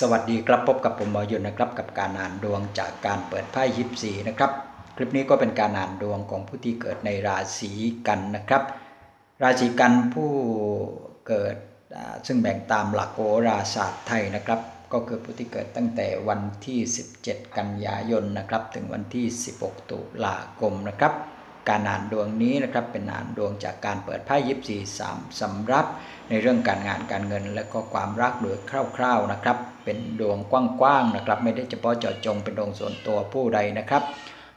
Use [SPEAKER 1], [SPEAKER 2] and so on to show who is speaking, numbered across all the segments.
[SPEAKER 1] สวัสดีครับพบกับผมหมอยุนนะครับกับการอ่านดวงจากการเปิดไพ่ยิปซีนะครับ คลิปนี้ก็เป็นการอ่านดวงของผู้ที่เกิดในราศีกันนะครับ ราศีกันผู้เกิดซึ่งแบ่งตามหลักโหราศาสตร์ไทยนะครับ ก็คือผู้ที่เกิดตั้งแต่วันที่ 17 กันยายนนะครับ ถึงวันที่ 16 ตุลาคมนะครับ การอ่านดวงนี้นะครับเป็นอ่านดวงจากการเปิดไพ่ยิปซีสามสำรับในเรื่องการงานการเงินและก็ความรักโดยคร่าว ๆนะครับ เป็นดวงกว้างๆนะครับ ไม่ได้เฉพาะเจาะจงเป็นดวงส่วนตัวผู้ใดนะครับ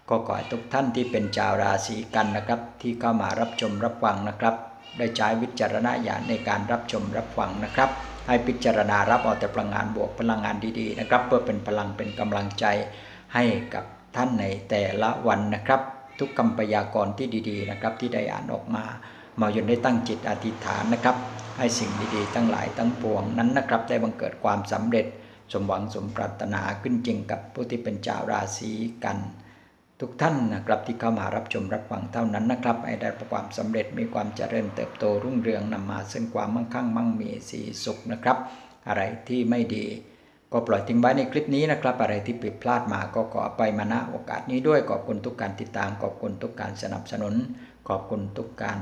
[SPEAKER 1] ก็ขอให้ทุกท่านที่เป็นชาวราศีกันนะครับ ที่เข้ามารับชมรับฟังนะครับ ได้ใช้วิจารณญาณในการรับชมรับฟังนะครับ ให้พิจารณารับเอาแต่พลังงานบวกพลังงานดีๆนะครับ เพื่อเป็นพลังเป็นกำลังใจให้กับท่านในแต่ละวันนะครับ ทุกคำพยากรณ์ที่ดีๆนะครับ ที่ได้อ่านออกมามอยนได้ตั้งจิตอธิษฐานนะครับ ให้สิ่งดีๆ ทั้งหลายทั้งปวงนั้นนะครับ ได้บังเกิดความสำเร็จสมหวังสมปรารถนาขึ้นจริงกับผู้ที่เป็นชาวราศีกัน ทุกท่านนะครับที่เข้ามารับชมรับฟังเท่านั้นนะครับให้ได้ประความสำเร็จมีความเจริญเติบโตรุ่งเรืองนำมาซึ่งความมั่งคั่งมั่งมีสีสุขนะครับ อะไรที่ไม่ดีก็ปล่อยทิ้งไว้ในคลิปนี้นะครับ อะไรที่ผิดพลาดมาก็ขอไปมาณโอกาสนี้ด้วยขอบคุณทุกการติดตามขอบคุณทุกการสนับสนุน ขอบคุณทุกการ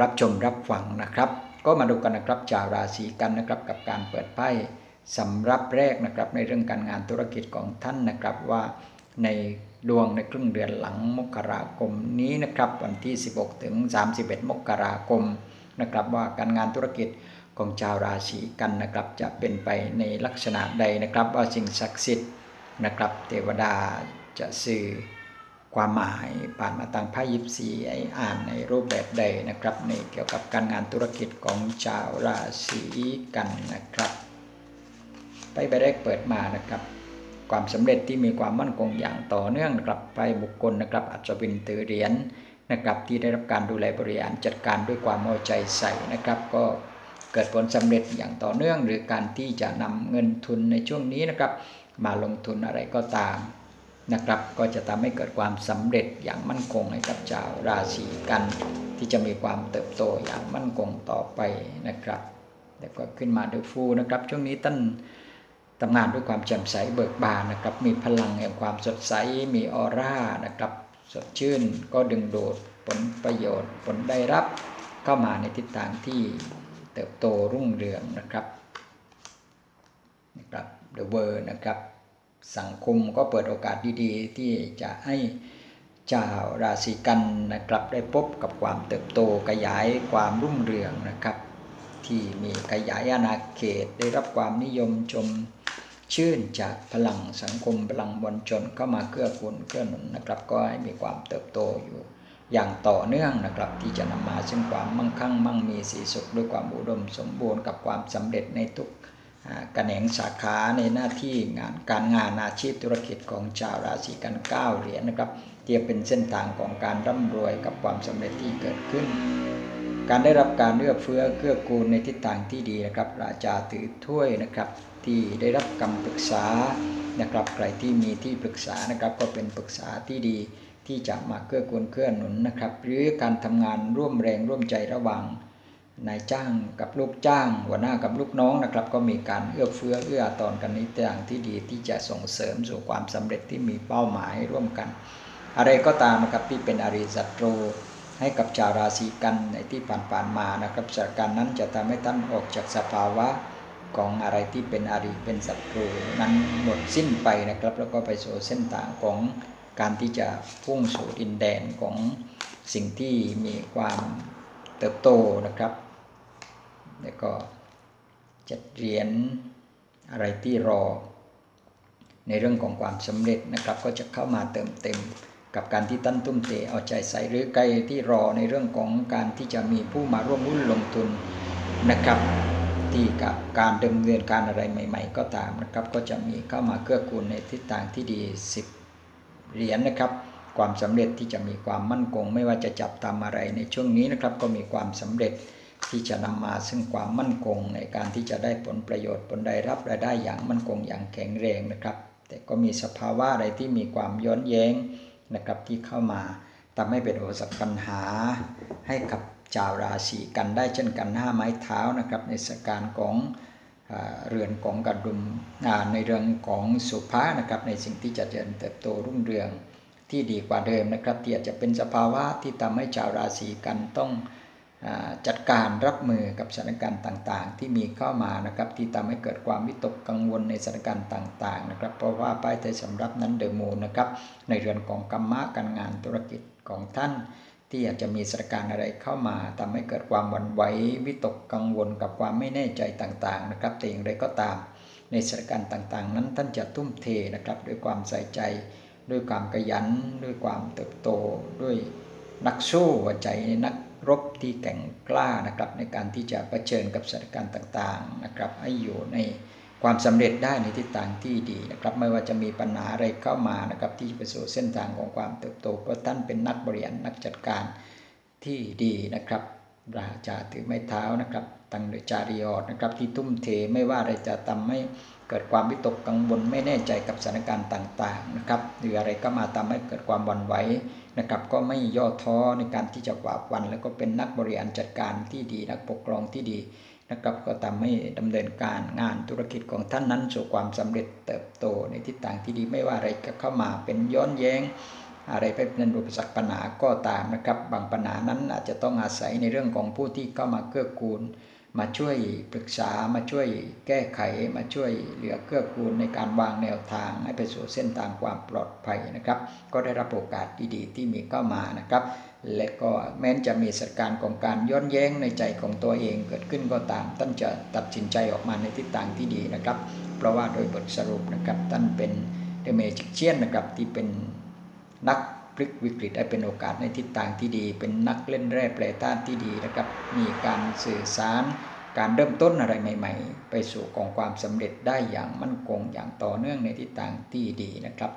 [SPEAKER 1] รับชมรับฟังนะครับ ก็มาดูกันนะครับชาวราศีกันนะครับกับการเปิดไพ่สำรับแรกนะครับในเรื่องการงานธุรกิจของท่านนะครับว่าในดวงในครึ่งเดือนหลังมกราคมนี้นะครับวันที่ 16 ถึง 31 มกราคมนะครับว่าการงานธุรกิจของชาวราศีกันนะครับจะเป็นไปในลักษณะใดนะครับว่าสิ่งศักดิ์สิทธิ์นะครับเทวดาจะสื่อ ความหมายผ่านมาทางไพ่ยิปซีไออ่านในรูปแบบใดนะครับในเกี่ยวกับการงานธุรกิจของชาวราศีกันนะครับไปใบแรกเปิดมานะครับ ความสำเร็จที่มีความมั่นคงอย่างต่อเนื่องนะครับไปบุคคลนะครับอัศวินถือเหรียญนะครับที่ได้รับการดูแลบริหารจัดการด้วยความเอาใจใส่นะครับ ก็เกิดผลสำเร็จอย่างต่อเนื่อง หรือการที่จะนำเงินทุนในช่วงนี้นะครับ มาลงทุนอะไรก็ตาม นะครับ ก็จะทำให้เกิดความสำเร็จอย่างมั่นคงให้กับชาวราศีกัน ที่จะมีความเติบโตอย่างมั่นคงต่อไปนะครับแล้วก็ขึ้นมาด้วยฟูนะครับ ช่วงนี้ท่านทำงานด้วยความแจ่มใสเบิกบานนะครับ มีพลังแห่งความสดใสมีออร่านะครับ สดชื่นก็ดึงดูดผลประโยชน์ ผลได้รับเข้ามาในทิศทางที่เติบโตรุ่งเรืองนะครับนะครับ The World นะครับ สังคมก็เปิดโอกาสดีๆ ที่จะให้ชาวราศีกันนะครับได้พบกับความเติบโตขยายความรุ่งเรืองนะครับ ที่มีขยายอาณาเขตได้รับความนิยมชมชื่นจากพลังสังคมพลังมวลชนเข้ามาเกื้อกูลเกื้อหนุนนะครับ ก็ให้มีความเติบโตอยู่ อย่างต่อเนื่องนะครับ ที่จะนำมาซึ่งความมั่งคั่งมั่งมีสีสุขด้วยความอุดมสมบูรณ์กับความสำเร็จในทุก อ่าแขนงสาขาในหน้าที่งานการงานอาชีพธุรกิจของชาวราศีกันเก้าเหรียญนะครับเที่จะเป็นเส้นทางของการร่ำรวยกับความสำเร็จที่เกิดขึ้น การได้รับการเลือกเฟื้อเกื้อกูลในทิศทางที่ดีนะครับราชาถือถ้วยนะครับที่ได้รับคำปรึกษานะครับใครที่มีที่ปรึกษานะครับก็เป็นปรึกษาที่ดีที่จะมาเกื้อกูลเกื้อหนุนนะครับ หรือการทำงานร่วมแรงร่วมใจระหว่าง นายจ้างกับลูกจ้าง หัวหน้ากับลูกน้องนะครับ ก็มีการเอื้อเฟื้อเอื้อตอาทรกันในทิศทางที่ดีที่จะส่งเสริมสู่ความสำเร็จที่มีเป้าหมายร่วมกัน อะไรก็ตามนะครับที่เป็นอริศัตรูให้กับชาวราศีกันในที่ผ่านๆมานะครับสถานการนั้นจะทำให้ท่านออกจากสภาวะของอะไรที่เป็นอริเป็นศัตรูนั้นหมดสิ้นไปนะครับ แล้วก็ไปสู่เส้นทางของการที่จะพุ่งสู่ดินแดนของสิ่งที่มีความเติบโตนะครับ แล้วก็จัดเหรียญอะไรที่รอ ในเรื่องของความสำเร็จนะครับ ก็จะเข้ามาเติมเต็ม กับการที่ตั้นตุ้มเตเอาใจใส่หรือใครที่รอในเรื่องของการที่จะมีผู้มาร่วมหุ้นลงทุนนะครับที่กับการดำเนินการอะไรใหม่ ๆ ก็ตามนะครับ ก็จะมีเข้ามาเกื้อกูลในทิศทางที่ดี 10 เหรียญนะครับ ความสำเร็จที่จะมีความมั่นคง ไม่ว่าจะจับตามอะไรในช่วงนี้นะครับ ก็มีความสำเร็จ ที่จะนำมาซึ่งความมั่นคงในการที่จะได้ผลประโยชน์ผลได้รับรายได้อย่างมั่นคงอย่างแข็งแรงนะครับ แต่ก็มีสภาวะอะไรที่มีความย้อนแย้งนะครับที่เข้ามาทำให้เป็นอุปสรรคปัญหาให้กับชาวราศีกันได้เช่นกันห้าไม้เท้านะครับในสการของเรือนของกระดุมในเรื่องของสุภานะครับในสิ่งที่จะเจริญเติบโตรุ่งเรืองที่ดีกว่าเดิมนะครับที่อาจจะเป็นสภาวะที่ทำให้ชาวราศีกันต้อง จัดการรับมือกับสถานการณ์ต่างๆ ที่มีเข้ามานะครับที่ทำให้เกิดความวิตกกังวลในสถานการณ์ต่างๆนะครับเพราะว่าป้ายไทยสำรับนั้นเดอมูนนะครับในเรือนของกรรมะการงานธุรกิจของท่าน ที่อาจจะมีสถานการณ์อะไรเข้ามาทำให้เกิดความหวั่นไหววิตกกังวลกับความไม่แน่ใจต่างๆนะครับแต่อย่างไรก็ตาม ในสถานการณ์ต่างๆ นั้นท่านจะทุ่มเทนะครับด้วยความใส่ใจ ด้วยความขยันด้วยความเติบโตด้วยนักสู้หัวใจนัก รบที่แข็งกล้านะครับในการที่จะเผชิญกับสถานการณ์ต่างๆนะครับให้อยู่ในความสำเร็จได้ในทิศทางที่ดีนะครับไม่ว่าจะมีปัญหาอะไรเข้ามานะครับที่จะไปสู่เส้นทางของความเติบโตเพราะท่านเป็นนักบริหารนักจัดการที่ดีนะครับ ราชาถือไม้เท้านะครับตังโดยจาริยอดนะครับ ที่ทุ่มเทไม่ว่าอะไรจะทำให้เกิดความวิตกกังวลไม่แน่ใจกับสถานการณ์ต่างๆนะครับหรืออะไรก็มาทำให้เกิดความวั่นไหวนะครับ ก็ไม่ย่อท้อในการที่จะฝ่าฟัน แล้วก็เป็นนักบริหารจัดการที่ดีนักปกครองที่ดีนะครับ ก็ทำให้ดำเนินการงานธุรกิจของท่านนั้นสู่ความสำเร็จเติบโตในทิศทางที่ดีไม่ว่าอะไรจะเข้ามาเป็นย้อนแย้ง อะไรไปเป็นอุปสรรคปัญหาก็ตามนะครับ บางปัญหานั้นอาจจะต้องอาศัยในเรื่องของผู้ที่เข้ามาเกื้อกูล มาช่วยปรึกษามาช่วยแก้ไข มาช่วยเหลือเกื้อกูลในการวางแนวทางให้ไปสู่เส้นทางความปลอดภัยนะครับ ก็ได้รับโอกาสดีๆ ที่มีเข้ามานะครับ และก็แม้นจะมีสถานการณ์ของการย้อนแย้งในใจของตัวเองเกิดขึ้นก็ตามท่านจะตัดสินใจออกมาในทิศทางที่ดีนะครับ เพราะว่าโดยบทสรุปนะครับท่านเป็นเดเมจิเชียนนะครับที่เป็น นักพลิกวิกฤตให้เป็นโอกาสในทิศทางที่ดี เป็นนักเล่นแร่แปรธาตุที่ดีนะครับมีการสื่อสารการเริ่มต้นอะไรใหม่ ๆ ไปสู่กองความสำเร็จได้อย่างมั่นคงอย่างต่อเนื่องในทิศทางที่ดีนะครับ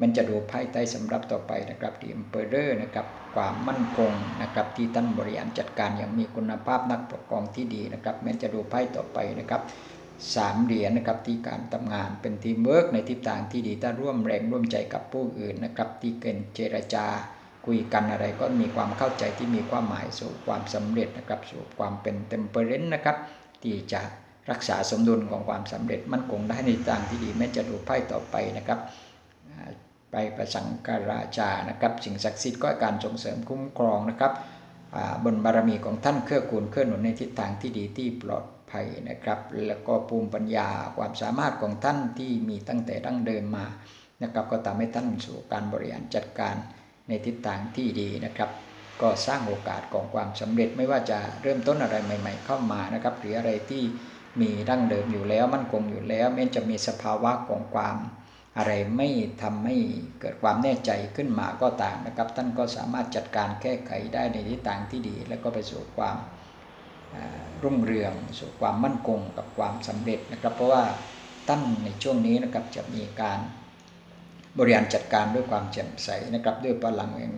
[SPEAKER 1] มันจะดูไพ่ใต้สำรับต่อไปนะครับดีมเปอร์นะครับความมั่นคงนะครับที่ท่านบริหารจัดการอย่างมีคุณภาพนักปกครองที่ดีนะครับมันจะดูไพ่ต่อไปนะครับ สามเหรียญนะครับที่การทำงานเป็นทีมเวิร์กในทิศทางที่ดีถ้าร่วมแรงร่วมใจกับผู้อื่นนะครับที่เกินเจรจาคุยกันอะไรก็มีความเข้าใจที่มีความหมายสู่ความสำเร็จนะครับสู่ความเป็นเต็มเปอร์เรนต์นะครับที่จะรักษาสมดุลของความสำเร็จมั่นคงได้ในทางที่ดีแม้จะดูไพ่ต่อไปนะครับไปประสังการาชานะครับ สิ่งศักดิ์สิทธิ์ก็การส่งเสริมคุ้มครองนะครับ บนบารมีของท่านเครื่อกูลเคลื่อนหนุนในทิศทางที่ดีที่ปลอดภัยนะครับ แล้วก็ภูมิปัญญาความสามารถของท่านที่มีตั้งแต่ดั้งเดิมมานะครับ ก็ทำให้ท่านสู่การบริหารจัดการในทิศทางที่ดีนะครับ ก็สร้างโอกาสของความสำเร็จไม่ว่าจะเริ่มต้นอะไรใหม่ ๆ เข้ามานะครับ หรืออะไรที่มีดั้งเดิมอยู่แล้วมั่นคงอยู่แล้วแม้จะมีสภาวะของความ อะไรไม่ทำให้เกิดความแน่ใจขึ้นมาก็ต่ามนะครับ ท่านก็สามารถจัดการแก้ไขได้ในทิศทางที่ดี แล้วก็ไปสู่ความรุ่งเรืองสู่ความมั่นคงกับความสำเร็จนะครับ เพราะว่าท่านในช่วงนี้นะครับจะมีการบริหารจัดการด้วยความแจ่มใสนะครับ ด้วยพลังแห่ง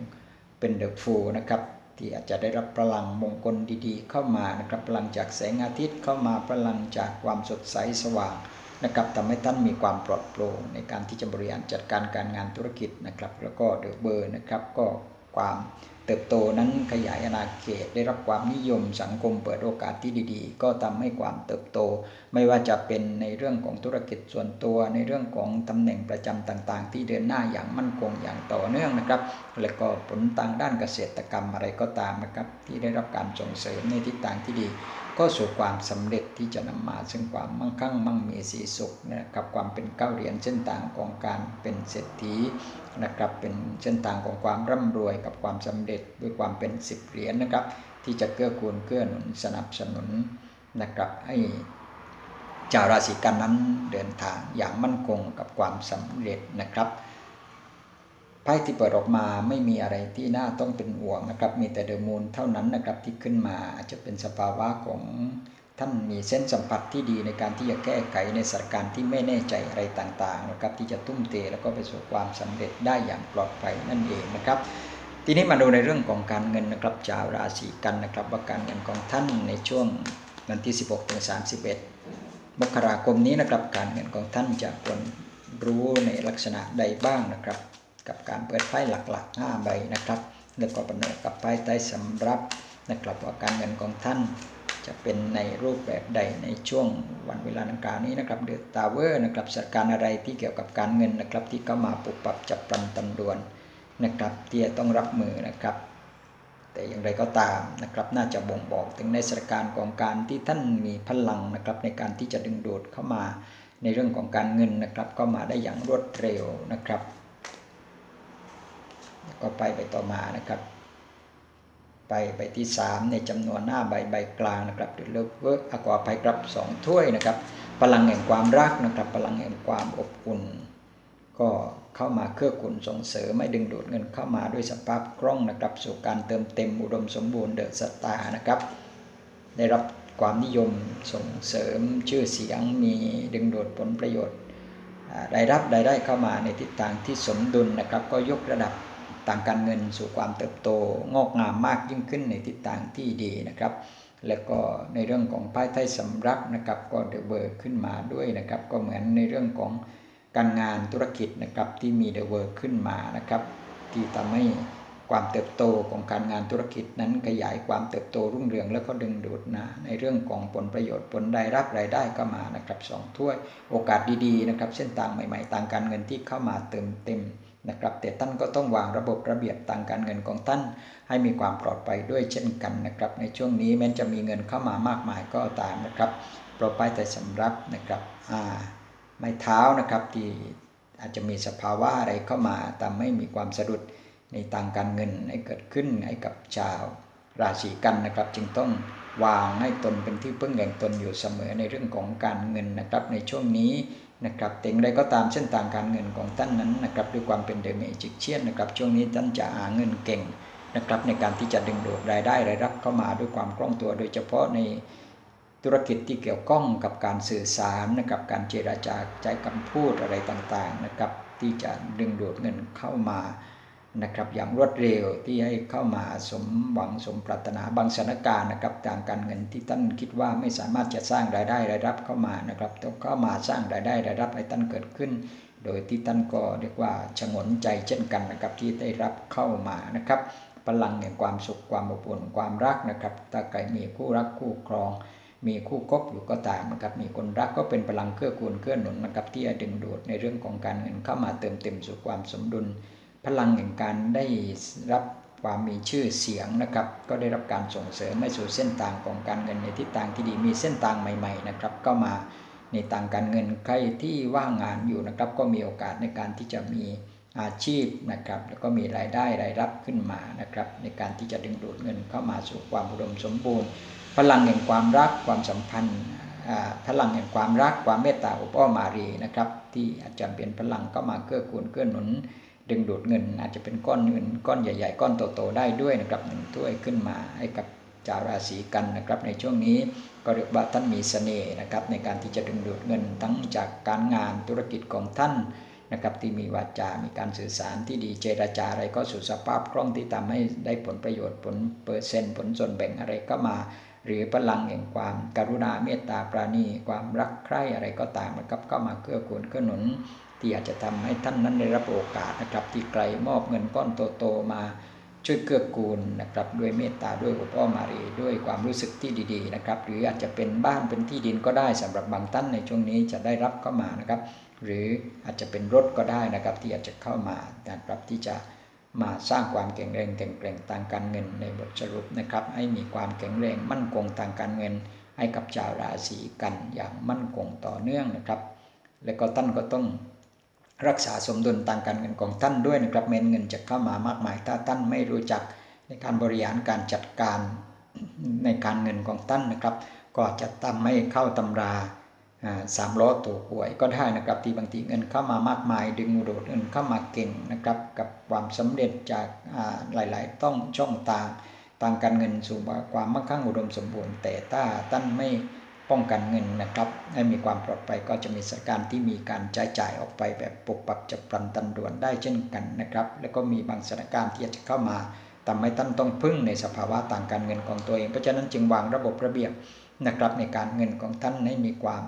[SPEAKER 1] เป็นเดอะฟูนะครับที่อาจจะได้รับพลังมงคลดีๆ เข้ามานะครับพลังจากแสงอาทิตย์เข้ามาพลังจากความสดใสสว่าง นะครับทำให้ท่านมีความปลอดโปร่งในการที่จะบริหารจัดการการงานธุรกิจนะครับ แล้วก็เดอะเบอร์นะครับก็ความ เติบโตนั้นขยายอาณาเขตได้รับความนิยมสังคมเปิดโอกาสที่ดีๆ ก็ทำให้ความเติบโต ไม่ว่าจะเป็นในเรื่องของธุรกิจส่วนตัว ในเรื่องของตำแหน่งประจำต่างๆ ที่เดินหน้าอย่างมั่นคงอย่างต่อเนื่องนะครับ และก็ผลทางด้านเกษตรกรรมอะไรก็ตามนะครับ ที่ได้รับการส่งเสริมในทิศทางที่ดี ก็สู่ความสำเร็จที่จะนำมา ซึ่งความมั่งคั่งมั่งมีสีสุขนะครับความเป็นเก้าเหรียญเส้นทางของการเป็นเศรษฐีนะครับเป็นเส้นทางของความร่ำรวยกับความสำเร็จด้วยความเป็นสิบเหรียญนะครับ ที่จะเกื้อกูลเกื้อหนุนสนับสนุนนะครับให้ชาวราศีกันนั้นเดินทางอย่างมั่นคงกับความสำเร็จนะครับไพ่ที่เปิดออกมาไม่มีอะไรที่น่าต้องเป็นห่วงนะครับ มีแต่เดอะมูนเท่านั้นนะครับที่ขึ้นมาอาจจะเป็นสภาวะของท่านมีเส้นสัมผัสที่ดีในการที่จะแก้ไขในสถานการณ์ที่ไม่แน่ใจอะไรต่างๆนะครับที่จะทุ่มเทแล้วก็ไปสู่ความสำเร็จได้อย่างปลอดภัยนั่นเองนะครับ ทีนี้มาดูในเรื่องของการเงินนะครับชาวราศีกันนะครับ ว่าการเงินของท่านในช่วงวันที่ 16ถึง31 มกราคมนี้นะครับ การเงินของท่านจะควรรู้ในลักษณะใดบ้างนะครับ กับการเปิดไพ่หลักๆ 5 ใบนะครับ แล้วก็ประนกับไพ่ใต้สำรับนะครับว่าการเงินของท่านจะเป็นในรูปแบบใดในช่วงวันเวลาดังกล่าวนี้นะครับเดือดตาเวอร์นะครับสถานการณ์อะไรที่เกี่ยวกับการเงินนะครับที่เข้ามาปุบปับจับปรันตันดวน นะครับที่จะต้องรับมือนะครับ แต่อย่างไรก็ตามนะครับน่าจะบ่งบอกถึงในสถานการณ์ของการที่ท่านมีพลังนะครับในการที่จะดึงดูดเข้ามาในเรื่องของการเงินนะครับ ก็มาได้อย่างรวดเร็วนะครับก็ไปไปต่อมานะครับไปไปที่ 3 ในจำนวนหน้าใบใบกลางนะครับหรือเลิกเวิร์กอกวาภัยครับ 2 ถ้วยนะครับ พลังแห่งความรักนะครับ พลังแห่งความอบอุ่น ก็ เข้ามาเครือขุนส่งเสริมไม่ดึงดูดเงินเข้ามาด้วยสภาพคล่องนะครับ สู่การเติมเต็มอุดมสมบูรณ์เดอะสตาร์นะครับ ได้รับความนิยมส่งเสริมชื่อเสียงมีดึงดูดผลประโยชน์ได้รับได้ได้เข้ามาในทิศทางที่สมดุลนะครับ ก็ยกระดับทางการเงินสู่ความเติบโตงอกงามมากยิ่งขึ้นในทิศทางที่ดีนะครับ แล้วก็ในเรื่องของไพ่ไทยสำรับนะครับ ก็เดเบอร์ขึ้นมาด้วยนะครับ ก็เหมือนในเรื่องของ การงานธุรกิจนะครับที่มีเดเวอร์ขึ้นมานะครับ ที่ทำให้ความเติบโตของการงานธุรกิจนั้นขยายความเติบโตรุ่งเรืองแล้วก็ดึงดูดนะในเรื่องของผลประโยชน์ผลได้รับรายได้ก็มานะครับสองถ้วยโอกาสดีๆนะครับเส้นทางใหม่ๆทางการเงินที่เข้ามาเติมเต็มนะครับแต่ท่านก็ต้องวางระบบระเบียบทางการเงินของท่านให้มีความปลอดภัยด้วยเช่นกันนะครับในช่วงนี้แม้จะมีเงินเข้ามามากมายก็ตามนะครับโปรไปแต่สำรับนะครับอ่า ไม้เท้านะครับที่อาจจะมีสภาวะอะไรเข้ามาแต่ไม่มีความสะดุดในทางการเงินให้เกิดขึ้นให้กับชาวราศีกันนะครับ จึงต้องวางให้ตนเป็นที่พึ่งแห่งตนอยู่เสมอในเรื่องของการเงินนะครับ ในช่วงนี้นะครับแต่อย่างไรก็ตามเส้นทางการเงินของท่านนั้นนะครับด้วยความเป็นเดเมจิกเชียนนะครับ ช่วงนี้ท่านจะหาเงินเก่งนะครับ ในการที่จะดึงดูดรายได้รายรับเข้ามาด้วยความคล่องตัว โดยเฉพาะใน ธุรกิจที่เกี่ยวข้องกับการสื่อสารนะครับการเจราจาใจคำพูดอะไรต่างๆนะครับที่จะดึงดูดเงินเข้ามานะครับอย่างรวดเร็วที่ให้เข้ามาสมหวังสมปรารถนาบางสถานการณ์นะครับทางการเงินที่ท่านคิดว่าไม่สามารถจะสร้างรายได้รายรับเข้ามานะครับต้องเข้ามาสร้างรายได้รายรับให้ท่านเกิดขึ้น โดยที่ท่านก็เรียกว่าฉงนใจเช่นกันนะครับที่ได้รับเข้ามานะครับพลังแห่งความสุขความอบอุ่นความรักนะครับถ้าใครมีคู่รักคู่ครอง มีคู่คบอยู่ก็ตามนะครับ มีคนรักก็เป็นพลังเครื่อกูลเครื่อหนุนนะครับ ที่จะดึงดูดในเรื่องของการเงินเข้ามาเติมเต็มสู่ความสมดุล พลังแห่งการได้รับความมีชื่อเสียงนะครับ ก็ได้รับการส่งเสริมให้สู่เส้นทางของการเงินในทิศทางที่ดี มีเส้นทางใหม่ๆนะครับก็มาในทางการเงินใครที่ว่างงานอยู่นะครับ ก็มีโอกาสในการที่จะมีอาชีพนะครับ แล้วก็มีรายได้รายรับขึ้นมานะครับ ในการที่จะดึงดูดเงินเข้ามาสู่ความอุดมสมบูรณ์ พลังแห่งความรักความสัมพันธ์พลังแห่งความรักความเมตตาอบอ้อมอารีนะครับ ที่อาจจะเป็นพลังเข้ามาเกื้อกูลเกื้อหนุน ดึงดูดเงิน อาจจะเป็นก้อนเงินก้อนใหญ่ ๆ ก้อนโตๆได้ด้วยนะครับหนึ่งถ้วยขึ้นมาให้กับชาวราศีกันนะครับ ในช่วงนี้ก็เรียกว่าท่านมีเสน่ห์นะครับ ในการที่จะดึงดูดเงินทั้งจากการงานธุรกิจของท่านนะครับที่มีวาจา มีการสื่อสารที่ดีเจรจาอะไรก็สู่สภาพคล่องที่ทำให้ได้ผลประโยชน์ผลเปอร์เซ็นต์ผลส่วนแบ่งอะไรก็มา หรือพลังแห่งความการุณาเมตตาปราณีความรักใคร่อะไรก็ตามนะครับก็มาเกื้อกูลเกื้อหนุน ที่อาจจะทำให้ท่านนั้นได้รับโอกาสนะครับ ที่ไกลมอบเงินก้อนโตๆมาช่วยเกื้อกูลนะครับด้วยเมตตาด้วยอุปอ้อมารีด้วยความรู้สึกที่ดีๆนะครับ หรืออาจจะเป็นบ้านเป็นที่ดินก็ได้สำหรับบางท่านในช่วงนี้จะได้รับเข้ามานะครับ หรืออาจจะเป็นรถก็ได้นะครับที่อาจจะเข้ามานะครับที่จะ มาสร้างความแข็งแรงแข็งแกร่งทางการเงินในบทสรุปนะครับ ให้มีความแข็งแรงมั่นคงทางการเงิน ให้กับชาวราศีกันอย่างมั่นคงต่อเนื่องนะครับ และก็ท่านก็ต้องรักษาสมดุลทางการเงินของท่านด้วยนะครับเมนเงินจะเข้ามามากมาย ถ้าท่านไม่รู้จักในการบริหารการจัดการในการเงินของท่านนะครับ ก็จะทำให้เข้าตำรา สามล้อตัวหวยก็ได้นะครับที่บางทีเงินเข้ามามากมาย ดึงดูดเงินเข้ามาเก่งนะครับ กับความสำเร็จจากหลาย ๆ ต้องช่องทางทางการเงินสู่ความมั่งคั่งอุดมสมบูรณ์ แต่ถ้าท่านไม่ป้องกันเงินนะครับให้มีความปลอดภัยก็จะมีสถานการณ์ที่มีการใช้จ่ายออกไปแบบปุบปับจะปรันตันด่วนได้เช่นกันนะครับ แล้วก็มีบางสถานการณ์ที่จะเข้ามาทำให้ท่านต้องพึ่งในสภาวะต่างการเงินของตัวเอง เพราะฉะนั้นจึงวางระบบระเบียบนะครับในการเงินของท่านให้มีความ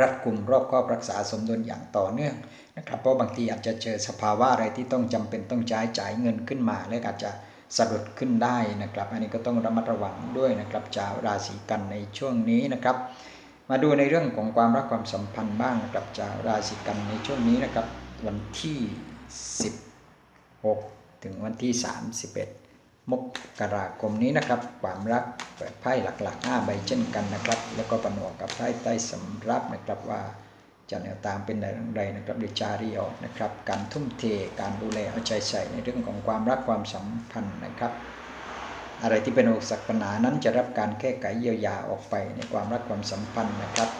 [SPEAKER 1] รัดกุมรอบครอบรักษาสมดุลอย่างต่อเนื่องนะครับเพราะบางทีอาจจะเจอสภาวะอะไรที่ต้องจำเป็นต้องใช้จ่ายเงินขึ้นมา และอาจจะสะดุดขึ้นได้นะครับ อันนี้ก็ต้องระมัดระวังด้วยนะครับชาวราศีกันในช่วงนี้นะครับ มาดูในเรื่องของความรักความสัมพันธ์บ้างนะครับชาวราศีกันในช่วงนี้นะครับ วันที่ 16 ถึงวันที่ 31 มกราคมนี้นะครับ ความรักเปิดไพ่หลักๆ5ใบเช่นกันนะครับ แล้วก็ปนวกกับไพ่ใต้สำรับนะครับว่าจะแนวตามเป็นอย่างไรนะครับดิจาริโออกนะครับ การทุ่มเทการดูแลเอาใจใส่ในเรื่องของความรักความสัมพันธ์นะครับ อะไรที่เป็นอุปสรรคปัญหานั้นจะรับการแก้ไขเยียวยาออกไปในความรักความสัมพันธ์นะครับ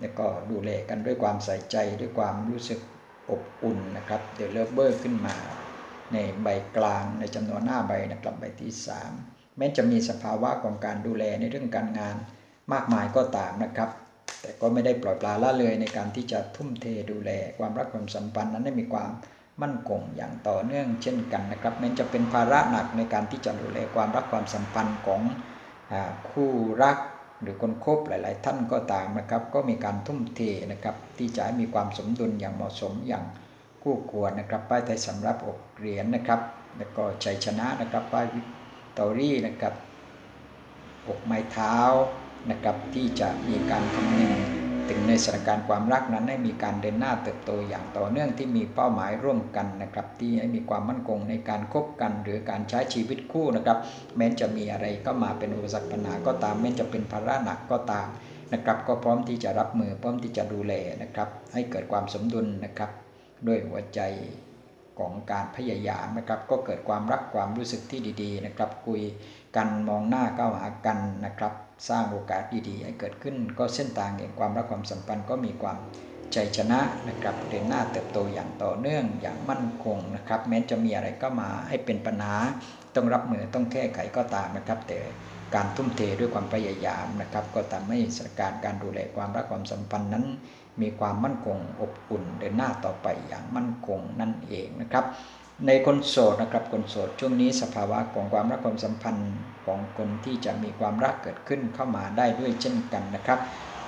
[SPEAKER 1] แล้วก็ดูแลกันด้วยความใส่ใจด้วยความรู้สึกอบอุ่นนะครับเดี๋ยวเลิฟเบอร์ขึ้นมา ในใบกลางในจำนวนหน้าใบนะครับใบที่ 3 แม้จะมีสภาวะของการดูแลในเรื่องการงานมากมายก็ตามนะครับ แต่ก็ไม่ได้ปล่อยปลาละเลยในการที่จะทุ่มเทดูแลความรักความสัมพันธ์นั้นให้มีความมั่นคงอย่างต่อเนื่องเช่นกันนะครับแม้จะเป็นภาระหนักในการที่จะดูแลความรักความสัมพันธ์ของอคู่รักหรือคนคบหลาย ๆ ท่านก็ตามนะครับ ก็มีการทุ่มเทนะครับที่จะให้มีความสมดุลอย่างเหมาะสมอย่าง คู่ควรนะครับ ป้ายไทยสำหรับอกเหรียญนะครับ แล้วก็ชัยชนะนะครับ ป้ายวิกตอรี่นะครับอกไม้เท้านะครับที่จะมีการคำนึงถึงในสถานการณ์ความรักนั้นให้มีการเดินหน้าเติบโตอย่างต่อเนื่องที่มีเป้าหมายร่วมกันนะครับที่ให้มีความมั่นคงในการคบกัน หรือการใช้ชีวิตคู่นะครับ แม้จะมีอะไรก็มาเป็นอุปสรรคปัญหาก็ตาม แม้จะเป็นภาระหนักก็ตามนะครับ ก็พร้อมที่จะรับมือพร้อมที่จะดูแลนะครับ ให้เกิดความสมดุลนะครับ ด้วยหัวใจของการพยายามนะครับ ก็เกิดความรักความรู้สึกที่ดี ๆ นะครับ คุยกันมองหน้าเข้าหากันนะครับ สร้างโอกาสดีๆให้เกิดขึ้น ก็เส้นทางแห่งความรักความสัมพันธ์ก็มีความใจชนะนะครับเดินหน้าเติบโตอย่างต่อเนื่องอย่างมั่นคงนะครับ แม้จะมีอะไรก็มาให้เป็นปัญหาต้องรับมือต้องแก้ไขก็ตามนะครับ แต่การทุ่มเทด้วยความพยายามนะครับ ก็ทำให้สถานการณ์การดูแลความรักความสัมพันธ์นั้น มีความมั่นคงอบอุ่นเดินหน้าต่อไปอย่างมั่นคงนั่นเองนะครับ ในคนโสดนะครับคนโสดช่วงนี้สภาวะของความรักความสัมพันธ์ของคนที่จะมีความรักเกิดขึ้นเข้ามาได้ด้วยเช่นกันนะครับ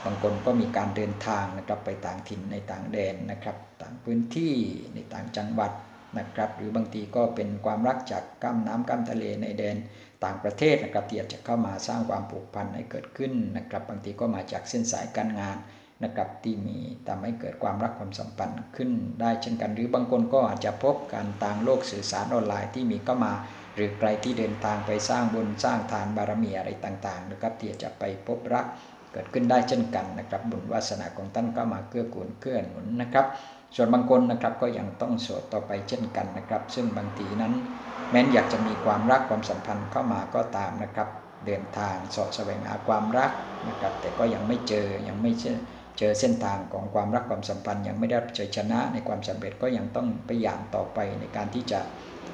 [SPEAKER 1] บางคนก็มีการเดินทางนะครับไปต่างถิ่นในต่างแดนนะครับ ต่างพื้นที่ในต่างจังหวัดนะครับ หรือบางทีก็เป็นความรักจากก้ามน้ำก้ามทะเลในแดนต่างประเทศนะครับที่อาจจะเข้ามาสร้างความผูกพันให้เกิดขึ้นนะครับ บางทีก็มาจากเส้นสายการงาน นะครับที่มีทำให้เกิดความรักความสัมพันธ์ขึ้นได้เช่นกัน หรือบางคนก็อาจจะพบการต่างโลกสื่อสารออนไลน์ที่มีเข้ามา หรือใครที่เดินทางไปสร้างบุญสร้างทานบารมีอะไรต่างๆนะครับที่จะไปพบรักเกิดขึ้นได้เช่นกันนะครับ บุญวาสนาของท่านก็มาเกื้อกูลเกื้อหนุนนะครับ ส่วนบางคนนะครับก็ยังต้องโสดต่อไปเช่นกันนะครับ ซึ่งบางทีนั้น แม้นอยากจะมีความรักความสัมพันธ์เข้ามาก็ตามนะครับ เดินทางสาะแสวงหาความรักนะครับแต่ก็ยังไม่เจอยังไม่เจอ เจอเส้นทางของความรักความสัมพันธ์ ยังไม่ได้ชัยชนะในความสำเร็จก็ยังต้องพยายามต่อไปในการที่จะ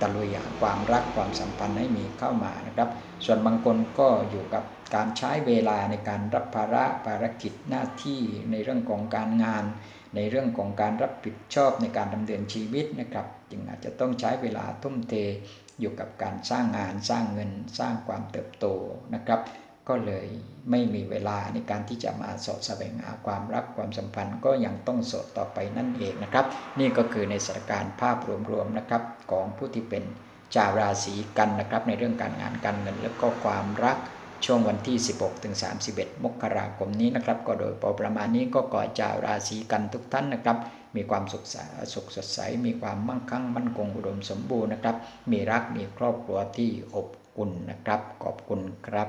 [SPEAKER 1] ตะลุยหาความรักความสัมพันธ์ให้มีเข้ามานะครับ ส่วนบางคนก็อยู่กับการใช้เวลาในการรับภาระภารกิจหน้าที่ในเรื่องของการงาน ในเรื่องของการรับผิดชอบในการดำเนินชีวิตนะครับ จึงอาจจะต้องใช้เวลาทุ่มเทอยู่กับการสร้างงานสร้างเงินสร้างความเติบโตนะครับ ก็เลยไม่มีเวลาในการที่จะมาสอดแสวงหาความรักความสัมพันธ์ก็ยังต้องสดต่อไปนั่นเองนะครับ นี่ก็คือในสถานการณ์ภาพรวมๆนะครับของผู้ที่เป็นชาวราศีกันนะครับ ในเรื่องการงานการเงินแล้วก็ความรักช่วงวันที่ 16 ถึง 31 มกราคมนี้นะครับ ก็โดยประมาณนี้ก็ก่อชาวราศีกันทุกท่านนะครับ มีความสุขสสุขสดใส มีความมั่งคั่งมั่นคงอุดมสมบูรณ์นะครับ มีรักมีครอบครัวที่อบอุ่นนะครับ ขอบคุณครับ